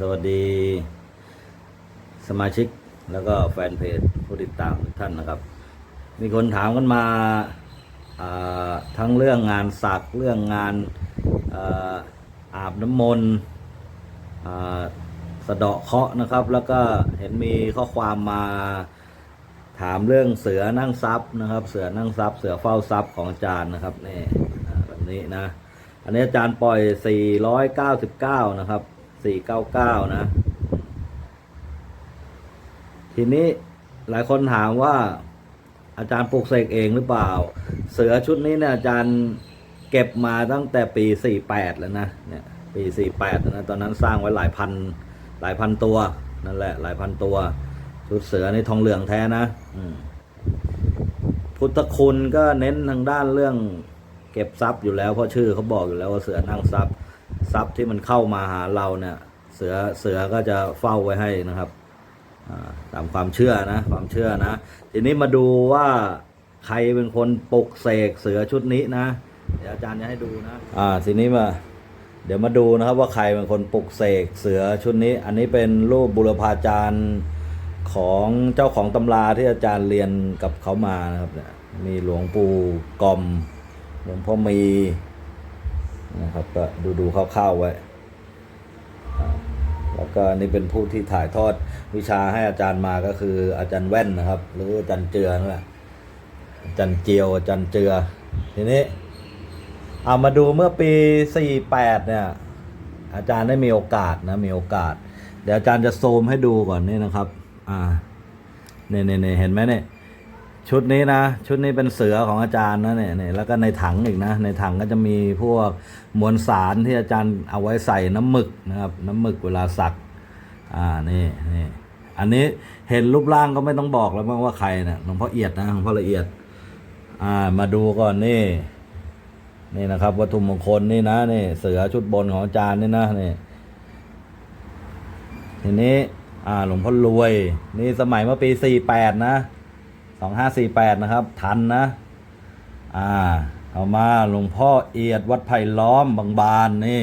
สวัสดีสมาชิกแล้วก็แฟนเพจผู้ติดตามทุกท่านนะครับ มีคนถามกันมาทั้งเรื่องงานสักเรื่องงานอาบน้ำมนต์สะเดาะเคาะนะครับ แล้วก็เห็นมีข้อความมาถามเรื่องเสือนั่งซับนะครับ เสือนั่งซับเสือเฝ้าซับของอาจารย์นะครับนี่แบบนี้นะ อันนี้อาจารย์ปล่อย 499 นะครับ 499นะ ทีนี้หลายคนถามว่า อาจารย์ปลูกเสกเองหรือเปล่า เสือชุดนี้เนี่ยอาจารย์เก็บมาตั้งแต่ปี48แล้วนะเนี่ยปี48นะตอนนั้นสร้างไว้หลายพันหลายพันตัวนั่นแหละ หลายพันตัว ชุดเสือในทองเหลืองแท้นะพุทธคุณก็เน้นทางด้านเรื่องเก็บทรัพย์อยู่แล้วเพราะชื่อเขาบอกอยู่แล้วว่าเสือนั่งทรัพย์ ทรัพย์ที่มันเข้ามาหาเราเนี่ย เสือเสือก็จะเฝ้าไว้ให้นะครับตามความเชื่อนะ ความเชื่อนะ ทีนี้มาดูว่าใครเป็นคนปลุกเสกเสือชุดนี้นะเดี๋ยวอาจารย์จะให้ดูนะอ่าทีนี้มาเดี๋ยวมาดูนะครับว่าใครเป็นคนปลุกเสกเสือชุดนี้ อันนี้เป็นรูปบุรพาจารย์ของเจ้าของตำราที่อาจารย์เรียนกับเขามานะครับเนี่ยมีหลวงปู่กอม หลวงพ่อมี นะครับก็ดูดูคร่าวๆไว้ แล้วก็นี่เป็นผู้ที่ถ่ายทอดวิชาให้อาจารย์มาก็คืออาจารย์แว่นนะครับ หรืออาจารย์เจือนั่นแหละอาจารย์เจียวอาจารย์เจือ ทีนี้เอามาดูเมื่อปี 48 เนี่ย อาจารย์ได้มีโอกาสนะมีโอกาส เดี๋ยวอาจารย์จะซูมให้ดูก่อนนี่นะครับ อ่าเนี่ยเน่เน่เห็นไหมเนี่ย ชุดนี้นะ ชุดนี้เป็นเสือของอาจารย์นะเนี่ยเนี่ยแล้วก็ในถังอีกนะ ในถังก็จะมีพวกมวลสารที่อาจารย์เอาไว้ใส่น้ำหมึกนะครับ น้ำหมึกเวลาสักอ่านี่นี่อันนี้เห็นรูปร่างก็ไม่ต้องบอกแล้วมั้งว่าใครนะหลวงพ่อเอียดนะหลวงพ่อละเอียด อ่ามาดูก่อนนี่ นี่นะครับ วัตถุมงคลนี่นะนี่ เสือชุดบนของอาจารย์นี่นะนี่ทีนี้ อ่าหลวงพ่อรวย นี่สมัยเมื่อปีสี่แปดนะ สองห้าสี่แปดนะครับ ทันนะ อ่าเอามาหลวงพ่อเอียดวัดไผ่ล้อมบางบานนี่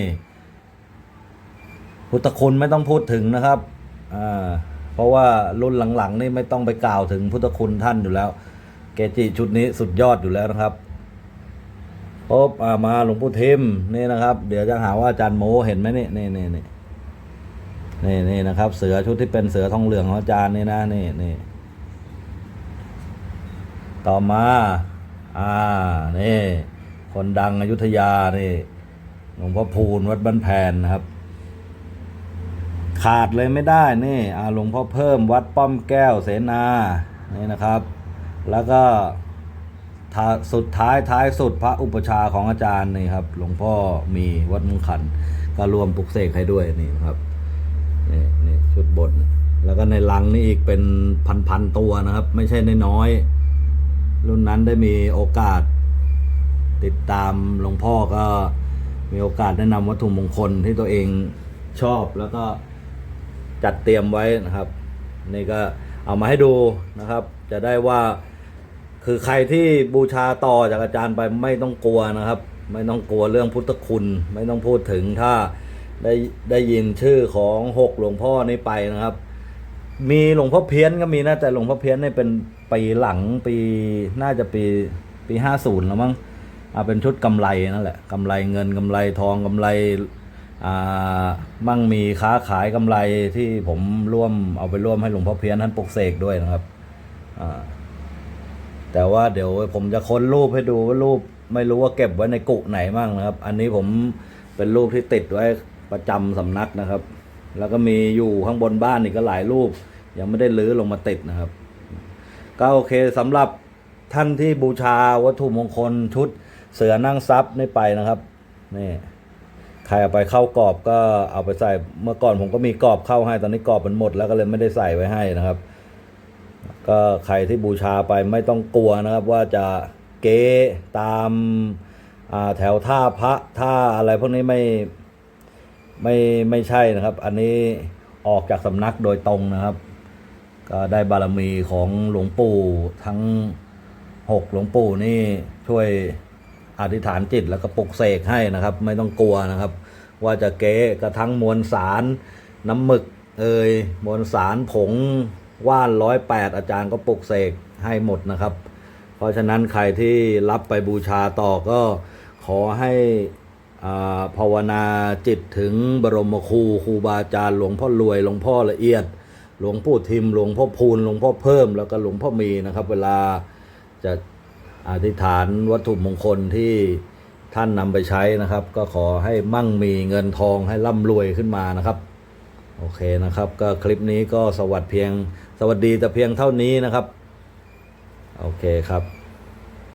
พุทธคุณไม่ต้องพูดถึงนะครับอ่าเพราะว่ารุ่นหลังๆ นี่ไม่ต้องไปกล่าวถึงพุทธคุณท่านอยู่แล้ว เกจิชุดนี้สุดยอดอยู่แล้วนะครับปุ๊บอ่ามาหลวงปู่ทิมนี่นะครับ เดี๋ยวจะหาว่าอาจารย์โมเห็นไหมนี่นี่นี่นี่นี่นี่นะครับ เสือชุดที่เป็นเสือทองเหลืองของอาจารย์นี่นะนี่นี่ ต่อมา อ่า นี่ คนดังอยุธยา นี่ หลวงพ่อพูนวัดบ้านแพนนะครับ ขาดเลยไม่ได้ นี่อ่าหลวงพ่อเพิ่มวัดป้อมแก้วเสนา นี่นะครับ แล้วก็ท้าสุดท้ายท้ายสุดพระอุปชาของอาจารย์นี่ครับ หลวงพ่อมีวัดมุงขันก็รวมปลุกเสกให้ด้วยนี่นครับนี่นี่ชุดบนแล้วก็ในลังนี่อีกเป็นพันพันๆตัวนะครับ ไม่ใช่ในน้อย รุ่นนั้นได้มีโอกาส ติดตามหลวงพ่อก็มีโอกาสแนะนำวัตถุมงคลที่ตัวเองชอบแล้วก็จัดเตรียมไว้นะครับ นี่ก็เอามาให้ดูนะครับ จะได้ว่าคือใครที่บูชาต่อจากอาจารย์ไปไม่ต้องกลัวนะครับ ไม่ต้องกลัวเรื่องพุทธคุณ ไม่ต้องพูดถึงถ้าได้ได้ยินชื่อของหกหลวงพ่อนี่ไปนะครับ มีหลวงพ่อเพี้ยนก็มีนะแต่หลวงพ่อเพี้ยนเนี่ยเป็นปีหลังปีน่าจะปีปีห้าศูนย์แล้วมั้งอ่าเป็นชุดกำไรนั่นแหละกำไรเงินกำไรทองกำไรอ่ามั่งมีค้าขายกำไรที่ผมร่วมเอาไปร่วมให้หลวงพ่อเพี้ยนท่านปลุกเสกด้วยนะครับอ่าแต่ว่าเดี๋ยวผมจะค้นรูปให้ดูว่ารูปไม่รู้ว่าเก็บไว้ในกุไหนบ้างนะครับ อันนี้ผมเป็นรูปที่ติดไว้ประจำสำนักนะครับ แล้วก็มีอยู่ข้างบนบ้านอีกก็หลายรูป ยังไม่ได้ลื้อลงมาติดนะครับ ก็โอเคสำหรับท่านที่บูชาวัตถุมงคลชุดเสือนั่งซับนี่ไปนะครับนี่ใครเอาไปเข้ากรอบก็เอาไปใส่เมื่อก่อนผมก็มีกรอบเข้าให้ตอนนี้กรอบมันหมดแล้วก็เลยไม่ได้ใส่ไว้ให้นะครับ ก็ใครที่บูชาไปไม่ต้องกลัวนะครับ ว่าจะเก๊ตามแถวท่าพระท่าอะไรพวกนี้ไม่ไม่ไม่ใช่นะครับ อันนี้ออกจากสำนักโดยตรงนะครับ ก็ได้บารมีของหลวงปู่ทั้งหกหลวงปู่นี่ช่วยอธิษฐานจิตแล้วก็ปลุกเสกให้นะครับ ไม่ต้องกลัวนะครับ ว่าจะเก๊กระทั่งมวลสารน้ำหมึกเอ่ยมวลสารผงว่านร้อยแปดอาจารย์ก็ปลุกเสกให้หมดนะครับ เพราะฉะนั้นใครที่รับไปบูชาต่อก็ขอให้าภาวนาจิตถึงบรมครูครูบาอาจารย์หลวงพ่อรวยหลวงพ่อละเอียด หลวงปู่ทิมหลวงพ่อพูนหลวงพ่อเพิ่มแล้วก็หลวงพ่อมีนะครับ เวลาจะอธิษฐานวัตถุมงคลที่ท่านนำไปใช้นะครับ ก็ขอให้มั่งมีเงินทองให้ร่ำรวยขึ้นมานะครับ โอเคนะครับ ก็คลิปนี้ก็สวัสดีเพียง สวัสดีแต่เพียงเท่านี้นะครับ โอเคครับ